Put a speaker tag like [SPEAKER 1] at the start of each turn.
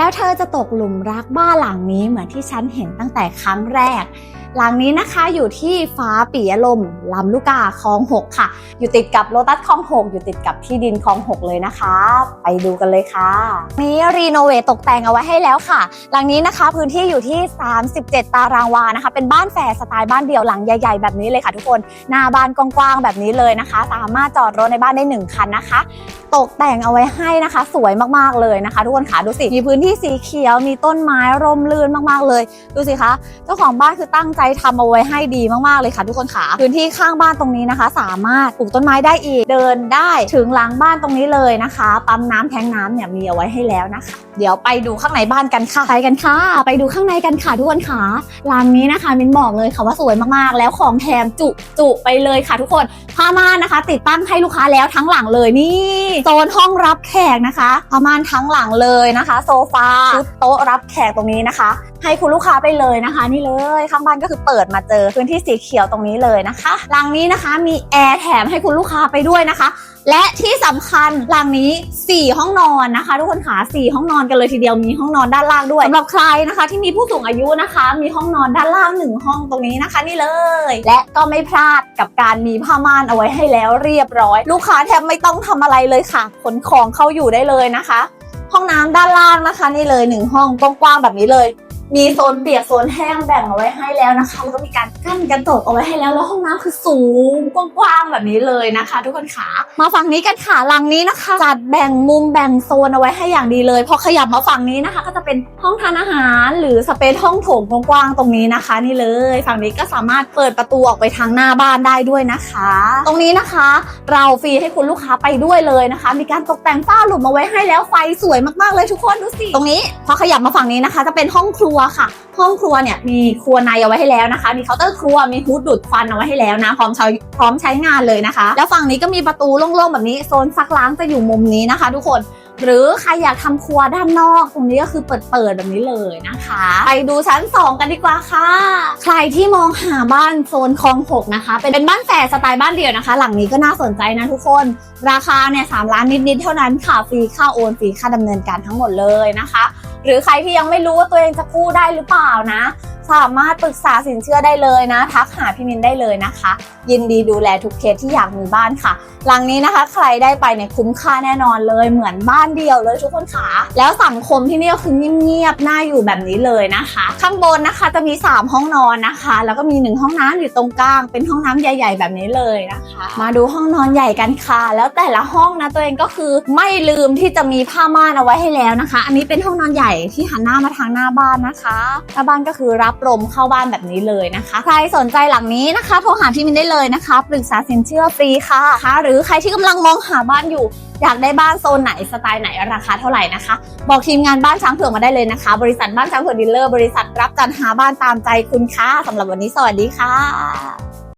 [SPEAKER 1] แล้วเธอจะตกหลุมรักบ้านหลังนี้เหมือนที่ฉันเห็นตั้งแต่ครั้งแรก หลังนี้นะคะอยู่ที่ฟ้าปียลมลำลูกกาคลองหกค่ะอยู่ติดกับโลตัสคลองหกอยู่ติดกับที่ดินคลองหกเลยนะคะ ไปดูกันเลยค่ะ นี้รีโนเวทตกแต่งเอาไว้ให้แล้วค่ะ หลังนี้นะคะพื้นที่อยู่ที่ 37 ตารางวานะคะ เป็นบ้านแฝดสไตล์บ้านเดี่ยวหลังใหญ่ ๆ แบบนี้เลยค่ะ ทุกคนหน้าบ้านกว้างๆแบบนี้เลยนะคะ สามารถจอดรถในบ้านได้ 1 คันนะคะ ตกแต่งเอาไว้ให้นะคะ สวยมากๆเลยนะคะ ทุกคนค่ะดูสิมีพื้นที่สีเขียวมีต้นไม้ร่มรื่นมากๆเลย ดูสิคะเจ้าของบ้านคือตั้งใจทำเอาไว้ให้ดีมากๆเลยค่ะ ทุกคนค่ะพื้นที่ข้างบ้านตรงนี้นะคะ สามารถปลูกต้นไม้ได้อีก เดินได้ถึงหลังบ้านตรงนี้เลยนะคะ ปั๊มน้ำแทงน้ำเนี่ยมีเอาไว้ให้แล้วนะคะ เดี๋ยวไปดูข้างในบ้านกันค่ะไปกันค่ะ ไปดูข้างในกันค่ะทุกคนค่ะร้านนี้นะคะมินบอกเลยค่ะว่าสวยมากๆ แล้วของแถมจุจุไปเลยค่ะทุกคนผ้าม่านนะคะ ติดตั้งให้ลูกค้าแล้วทั้งหลังเลยนี่โซนห้องรับแขกนะคะผ้าม่านทั้งหลังเลยนะคะ โซฟาชุดโต๊ะรับแขกตรงนี้นะคะ ให้คุณลูกค้าไปเลยนะคะ นี่เลยข้างบ้านก็คือเปิดมาเจอพื้นที่สีเขียวตรงนี้เลยนะคะหลังนี้นะคะมีแอร์แถมให้คุณลูกค้าไปด้วยนะคะ และที่สำคัญหลังนี้ 4 ห้องนอนนะคะ ทุกคนค่ะ4ห้องนอนกันเลยทีเดียวมีห้องนอนด้านล่างด้วยสำหรับใครนะคะ ที่มีผู้สูงอายุนะคะ มีห้องนอนด้านล่างหนึ่งห้องตรงนี้นะคะ นี่เลย และก็ไม่พลาดกับการมีผ้าม่านเอาไว้ให้แล้วเรียบร้อย ลูกค้าแทบไม่ต้องทำอะไรเลยค่ะขนของเข้าอยู่ได้เลยนะคะ ห้องน้ำด้านล่างนะคะ นี่เลยหนึ่งห้องกว้างๆแบบนี้เลย มีโซนเปียกโซนแห้งแบ่งเอาไว้ให้แล้วนะคะ แล้วก็มีการกั้นกันตกเอาไว้ให้แล้ว แล้วห้องน้ำคือสูงกว้างๆแบบนี้เลยนะคะ ทุกคนขามาฝั่งนี้กันค่ะหลังนี้นะคะ จัดแบ่งมุมแบ่งโซนเอาไว้ให้อย่างดีเลย พอขยับมาฝั่งนี้นะคะ ก็จะเป็นห้องทานอาหารหรือสเปซห้องโถงกว้างๆตรงนี้นะคะ นี่เลย ฝั่งนี้ก็สามารถเปิดประตูออกไปทางหน้าบ้านได้ด้วยนะคะ ตรงนี้นะคะ เราฟรีให้คุณลูกค้าไปด้วยเลยนะคะ มีการตกแต่งฝ้าหลุมเอาไว้ให้แล้วไฟสวยมากๆเลยทุกคนดูสิตรงนี้ พอขยับมาฝั่งนี้นะคะ จะเป็นห้องครัวค่ะ ห้องครัวเนี่ยมีครัวในเอาไว้ให้แล้วนะคะ มีเคาน์เตอร์ครัวมีฮูดดูดควันเอาไว้ให้แล้วนะพร้อมใช้พร้อมใช้งานเลยนะคะ แล้วฝั่งนี้ก็มีประตูโล่งๆแบบนี้โซนซักล้างจะอยู่มุมนี้นะคะ ทุกคนหรือใครอยากทำครัวด้านนอกตรงนี้ก็คือเปิดๆแบบนี้เลยนะคะ ไปดูชั้น 2 กันดีกว่าค่ะ ใครที่มองหาบ้านโซนคลองหกนะคะ เป็นบ้านแฝดสไตล์บ้านเดี่ยวนะคะ หลังนี้ก็น่าสนใจนะทุกคน ราคาเนี่ยสามล้านนิดๆเท่านั้นค่ะฟรีค่าโอนฟรีค่าดำเนินการทั้งหมดเลยนะคะ หรือใครที่ยังไม่รู้ว่าตัวเองจะกู้ได้หรือเปล่านะ สามารถปรึกษาสินเชื่อได้เลยนะ ทักหาพี่มินได้เลยนะคะ ยินดีดูแลทุกเคสที่อยากมีบ้านค่ะ หลังนี้นะคะ ใครได้ไปเนี่ยคุ้มค่าแน่นอนเลยเหมือนบ้านเดียวเลยทุกคนค่ะแล้วสังคมที่นี่ก็คือเงียบๆน่าอยู่แบบนี้เลยนะคะ ข้างบนนะคะจะมี 3 ห้องนอนนะคะ แล้วก็มี 1 ห้องน้ำอยู่ตรงกลาง เป็นห้องน้ำใหญ่ ๆ แบบนี้เลยนะคะ มาดูห้องนอนใหญ่กันค่ะ แล้วแต่ละห้องนะตัวเองก็คือไม่ลืมที่จะมีผ้าม่านเอาไว้ให้แล้วนะคะ อันนี้เป็นห้องนอนใหญ่ที่หันหน้ามาทางหน้าบ้านนะคะหน้าบ้านก็คือรับลมเข้าบ้านแบบนี้เลยนะคะ ใครสนใจหลังนี้นะคะโทรหาพี่มินได้เลยนะคะ ปรึกษาสินเชื่อฟรีค่ะค่ะหรือใครที่กำลังมองหาบ้านอยู่ อยากได้บ้านโซนไหนสไตล์ไหนราคาเท่าไหร่นะคะ บอกทีมงานบ้านช้างเผือกมาได้เลยนะคะ บริษัทบ้านช้างเผือกดีลเลอร์บริษัทรับจัดหาบ้านตามใจคุณค่ะสำหรับวันนี้สวัสดีค่ะ